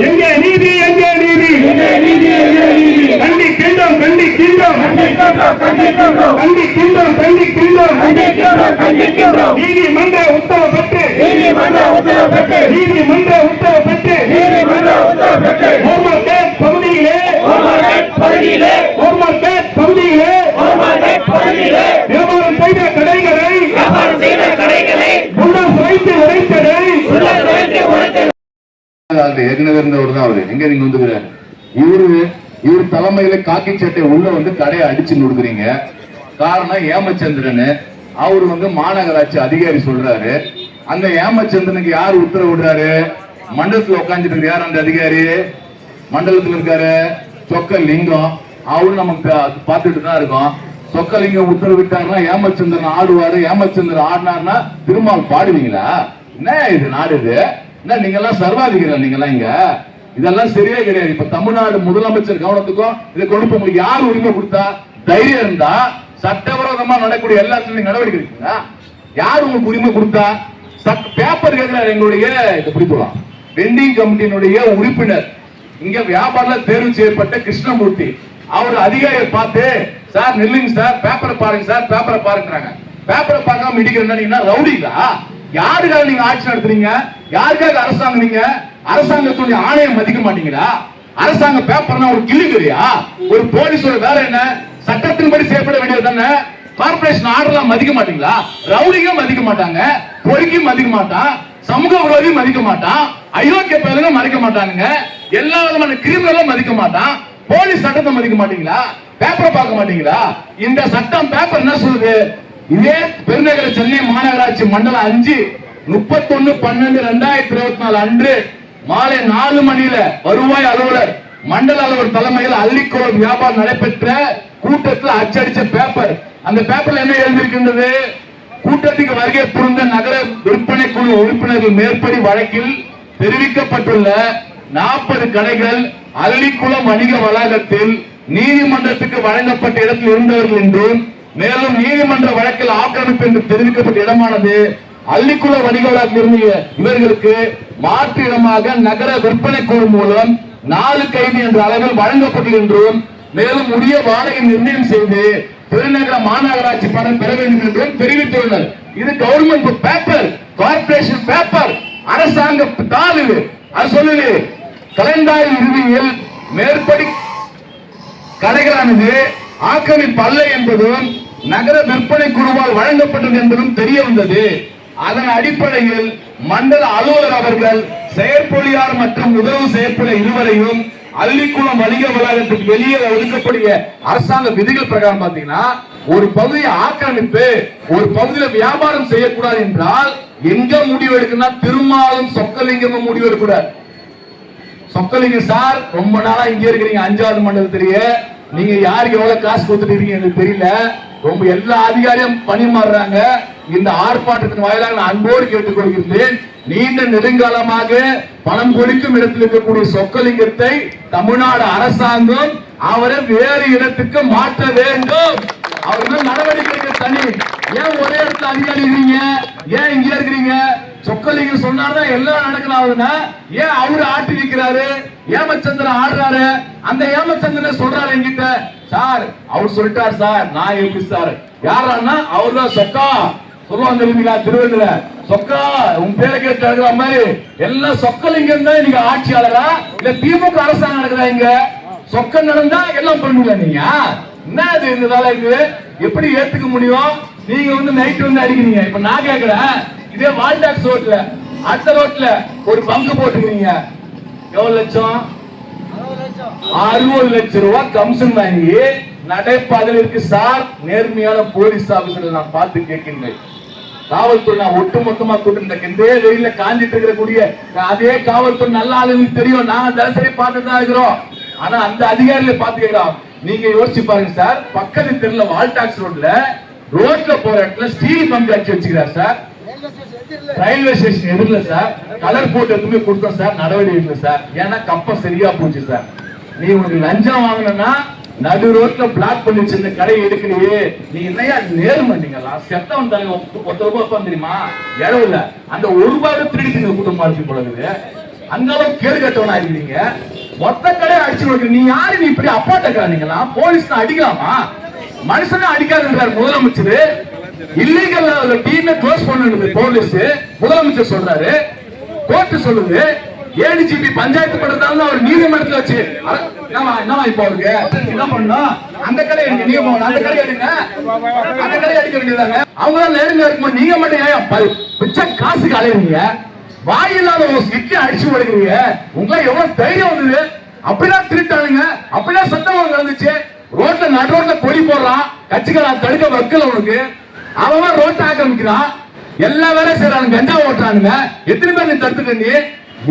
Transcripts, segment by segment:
எங்கே நீதி எங்கே நீதி? கண்டிக்கின்றோம் கண்டிக்கின்றோம் கண்டிக்கின்றோம் கண்டிக்கின்றோம் நீதிமன்ற உத்தரவு பெற்று நீதிமன்ற உத்தரவு பெற்று ஓமர்கேட் பகுதியிலே. ஓமர்கேட் பகுதியிலே வியாபாரம் செய்த கடைகளை முன்னால் வைத்து உடைத்ததை காட்டு ஏற்கனவே இருந்தவர் தான் அவரு. எங்க நீங்க வந்துக்கிற இவரு இவர் தலைமையில காக்கி சட்டை உள்ள வந்து கடையை அடிச்சு நுடுக்குறீங்க காரணம் ஏமச்சந்திரன் அவர் வந்து மாநகராட்சி அதிகாரி சொல்றாரு. அந்த ஏமச்சந்திரனுக்கு யார் உத்தரவு விடுறாரு? மண்டலத்துல உட்காந்துட்டு யார் அந்த அதிகாரி. மண்டலத்துல இருக்காரு சொக்க லிங்கம் அவரும் நமக்கு பார்த்துட்டு தான் இருக்கோம். சொக்கலிங்கம் உத்தரவிட்டாருன்னா ஏமச்சந்திரன் ஆடுவாரு. ஏமச்சந்திரன் ஆடினார்னா திருமால் பாடுவீங்களா? என்ன இது நாடு இது? என்ன நீங்க எல்லாம் சர்வாதிகாரம் நீங்க எல்லாம் இங்க? இதெல்லாம் சரியே கிடையாது. இப்ப தமிழ்நாடு முதலமைச்சர் கவனத்துக்கும் இதை கொண்டு போக உங்களுக்கு யார் உரிமை கொடுத்தா? தைரியம் இருந்தா சட்டவிரோதமா நடக்கக்கூடிய எல்லாத்துலயும் நீங்க நடவடிக்கை எடுக்கீங்களா யார் உங்களுக்கு உரிமை கொடுத்தா? பேப்பர் கேட்கிறார் எங்களுடைய இதை பிடிக்கலாம் வெண்டிங் கமிட்டியினுடைய உறுப்பினர். இங்க வியாபாரத்துல தேர்வு செய்யப்பட்ட கிருஷ்ணமூர்த்தி. அவர் அதிகாரியை பார்த்து சார் நில்லுங்க சார். பேப்பரை பாருங்க சார். பேப்பரை பாருங்கிறாங்க. பேப்பரை பார்க்காம இடிக்கிறேன்னா ரவுடிங்களா? யாருக்காக நீங்க ஆட்சி நடத்துறீங்க? யாருக்காக அரசாங்கம் நீங்க அரசாங்கத்துடைய ஆணையம் மதிக்க மாட்டீங்களா? அரசாங்க பேப்பர்னா ஒரு கிள்ளிக்கிறியா ஒரு போலீஸோட வேலை என்ன? சட்டத்தின்படி செயல்பட வேண்டியது தானே? கார்பரேஷன் ஆர்டர்லாம் மதிக்க மாட்டீங்களா? ரவுடிங்க மதிக்க மாட்டாங்க. பொறுக்கியும் மதிக்க மாட்டான். சமூக விரோதியும் மதிக்க மாட்டான். அயோக்கிய பேருங்க மதிக்க மாட்டானுங்க. எல்லா விதமான கிரிமினலும் மதிக்க மாட்டான். போலீஸ் சட்டத்தை மதிக்க மாட்டீங்களா? பேப்பரை பார்க்க மாட்டீங்களா? இந்த சட்டம் பேப்பர் என்ன சொல்லுது? இதே பெருநகர சென்னை மாநகராட்சி மண்டலம் அஞ்சு முப்பத்தொன்னு பன்னெண்டு ரெண்டாயிரத்தி இருபத்தி நாலு அன்று மாலை நாலு மணியில வருவாய் அலுவலர் மண்டல அலுவலர் தலைமையில் அள்ளிக்குளம் வியாபாரம் நடைபெற்ற கூட்டத்தில் அச்சடிச்ச பேப்பர் அந்த பேப்பர்ல என்ன எழுதியிருக்கின்றது? கூட்டத்துக்கு வருகை புரிந்த நகர விற்பனை குழு உறுப்பினர்கள் மேற்படி வழக்கில் தெரிவிக்கப்பட்டுள்ள நாற்பது கடைகள் அள்ளிக்குளம் வணிக வளாகத்தில் நீதிமன்றத்துக்கு வழங்கப்பட்ட இடத்தில் இருந்தவர்கள் என்றும் மேலும் நீதிமன்ற வழக்கில் ஆக்கிரமிப்பு என்று தெரிவிக்கப்பட்ட இடமானது அள்ளிக்குள வணிக இருந்த இவர்களுக்கு மாற்று இடமாக நகர விற்பனை குழு மூலம் நாலு கைது என்ற அளவில் வழங்கப்பட்டது என்றும் மேலும் உரிய வாடகை நிர்ணயம் செய்து பெருநகர மாநகராட்சி பணம் பெற வேண்டும் என்றும் தெரிவித்துள்ளனர். இது கவர்மெண்ட் பேப்பர் கார்பரேஷன் பேப்பர் அரசாங்க தாள் இது. அது சொல்லுது கலந்தாய் இறுதியில் மேற்படி கடைகளானது ஆக்கிரமிப்பு அல்ல என்பதும் நகர விற்பனை குழுவால் வழங்கப்பட்டது என்பதும் தெரிய வந்தது. அதன் அடிப்படையில் மண்டல அலுவலர் அவர்கள் செயற்பொழியார் மற்றும் உதவு செயற்பொழி இருவரையும் அள்ளிக்குளம் வணிக வளாகத்துக்கு வெளியே ஒதுக்கக்கூடிய அரசாங்க விதிகள் பிரகாரம் பாத்தீங்கன்னா ஒரு பகுதியை ஆக்கிரமித்து ஒரு பகுதியில வியாபாரம் செய்யக்கூடாது என்றால் எங்க முடிவு எடுக்குன்னா திருமாலும் சொக்கலிங்கமும் முடிவு எடுக்கூடாது சொக்கலிங்க சார் ரொம்ப நாளா இங்க இருக்கிறீங்க அஞ்சாவது மண்டலத்திலேயே. நீங்க யாருக்கு எவ்வளவு காசு கொடுத்துட்டு இருக்கீங்க எனக்கு தெரியல. ரொம்ப எல்லா அதிகாரியும் பணிமாறுறாங்க. இந்த ஆர்ப்பாட்டத்தின் வாயிலாக நான் அன்போடு கேட்டுக்கொள்கின்றேன். நீண்ட நெடுங்காலமாக பணம் கொடுக்கும் இடத்தில் இருக்கக்கூடிய சொக்கலிங்கத்தை தமிழ்நாடு அரசாங்கம் அவரை வேறு இடத்துக்கு மாற்ற வேண்டும். அவர்கள் நடவடிக்கை தனி. ஏன் ஒரே இடத்துல அதிகாரி இருக்கீங்க ஏன் இங்க இருக்கிறீங்க? சொக்கலிங்க சொன்னார்தான் எல்லாம் நடக்கலாம்னா ஏன் அவரு ஆட்டி நிற்கிறாரு ஏமச்சந்திரன் ஆடுறாரு? அந்த ஏமச்சந்திரன் சொல்றாரு என்கிட்ட. சார் அவர் சொல்லிட்டார் சார். நான் எப்படி சார்? யாரான்னா அவர் தான் சொக்கா. சொல்லுவாங்க தெரியுங்களா திருவள்ளுல சொக்கா உன் பேரை கேட்டு அழுகிற மாதிரி எல்லாம் சொக்கலிங்கம் தான் நீங்க ஆட்சியாளரா? இல்ல திமுக அரசாங்கம் நடக்குதா இங்க? சொக்க நடந்தா எல்லாம் பண்ணுவீங்க நீங்க? என்ன இது இந்த வேலைக்கு எப்படி ஏத்துக்க முடியும்? நீங்க வந்து நைட் வந்து அடிக்கிறீங்க. இப்ப நான் கேக்குறேன் இதே வால்டாக்ஸ் ரோட்ல அடுத்த ரோட்ல ஒரு பங்கு போட்டுக்கிறீங்க. எவ்வளவு லட்சம்? அறுபது லட்சம் ரூபாய் கமிஷன் வாங்கி நடைபாதையில் இருக்கு சார் நேர்மையான போலீஸ் ஆபீசர் நான் பார்த்து கேட்கின்றேன். காவல்துறை நான் ஒட்டு மொத்தமா கூட்டிருந்தேன் இதே வெயில காஞ்சிட்டு இருக்கிற கூடிய அதே காவல்துறை நல்ல ஆளுங்களுக்கு தெரியும். நாங்க தினசரி பார்த்துட்டு தான் இருக்கிறோம். ஆனா அந்த அதிகாரிகளை பார்த்து நீங்க யோசிச்சு பாருங்க சார். பக்கத்து தெருல வால்டாக்ஸ் ரோட்ல ரோட்ல போற இடத்துல ஸ்டீல் பம்ப் அடிச்சு வச்சுக்கிறார் சார். ரயில்வே ஸ்டேஷன் எதிரில சார். கலர் போட்டு எதுவுமே கொடுத்தோம் சார். நடவடிக்கை இல்லை சார். ஏன்னா கப்பம் சரியா போச்சு சார். நீ உனக்கு லஞ்சம் வாங்கினா நடு ரோட்ல பிளாக் பண்ணி வச்சிருந்த கடை எடுக்கலையே. நீ என்னையா நேர்மை நீங்களா செத்தவன் தாங்க ஒத்த ரூபாய் உட்காந்து தெரியுமா? இடம் இல்ல அந்த ஒரு ரூபாய் திருடிட்டு கூட்டமா இருக்கு போல இருக்குது. அந்த அளவுக்கு கேடு கட்டவனா இருக்கிறீங்க. மொத்த கடையை அடிச்சு கொடுக்குற நீ யாரு? நீ இப்படி அப்பாட்டக்காரீங்களா போலீஸ் அடிக்கலாமா? மனுஷனே அடிக்காதுன்றார் முதலமைச்சர். இல்லீகல் டீமை க்ளோஸ் பண்ணணும் போலீஸ் முதலமைச்சர் சொல்றாரு. கோர்ட் சொல்லுது. ஏடிஜிபி பஞ்சாயத்து படுத்தாலும் அவர் நீதிமன்றத்தில் வச்சு அர- என்னவா இப்போ அவருக்கு என்ன பண்ணணும்? அந்த கடை எடுங்க நீங்க போகணும் அந்த கடை எடுங்க. அந்த கடை அடிக்க வேண்டியதாங்க அவங்க தான் நேர்மையா இருக்கும்போது நீங்க மட்டும் ஏன் ப- பிச்சை காசுக்கு அலையுறீங்க? வாய் இல்லாத உங்க இட்லி அடிச்சு விடுறீங்க உங்களை எவ்வளவு தைரியம் வந்தது? அப்படிதான் திருட்டானுங்க அப்படிதான் சத்தம் நடந்துச்சு. ரோட்ல நடு ரோட்ல கொடி போடுறான். கட்சிக்காரன் தடுக்க வைக்கல உனக்கு அவன் ரோட்டை ஆக்கிரமிக்கிறான். எல்லா வேலையும் செய்யறாங்க கஞ்சா ஓட்டுறானுங்க. எத்தனை பேர் நீ தடுத்துக்க நீ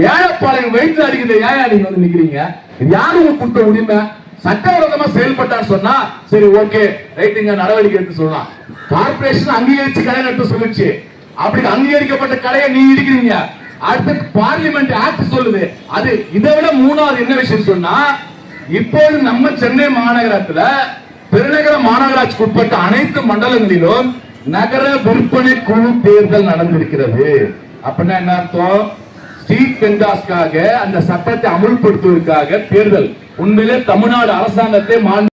ஏழைப்பாளையம் வயிற்று அடிக்கிற ஏயா நீங்க வந்து நிக்கிறீங்க. இது யாரு உங்களுக்கு கொடுத்த உரிமை சட்டவிரோதமா செயல்பட்டான்னு சொன்னா சரி ஓகே ரைட்டுங்க நடவடிக்கை எடுத்து சொல்லலாம். கார்பரேஷன் அங்கீகரிச்சு கடை நடத்த சொல்லுச்சு. அப்படி அங்கீகரிக்கப்பட்ட கடையை நீ இடிக்கிறீங்க. அடுத்து பார்லிமெண்ட் ஆக்ட் சொல்லுது. அது இதை விட மூணாவது என்ன விஷயம் சொன்னா இப்போது நம்ம சென்னை மாநகரத்துல பெருநகர மாநகராட்சிக்கு உட்பட்ட அனைத்து மண்டலங்களிலும் நகர விற்பனை குழு தேர்தல் நடந்திருக்கிறது. அப்படின்னா என்ன அர்த்தம்? ஸ்ட்ரீட் வெண்டாஸ்க்காக அந்த சட்டத்தை அமுல்படுத்துவதற்காக தேர்தல். உண்மையிலே தமிழ்நாடு அரசாங்கத்தை மாண்பு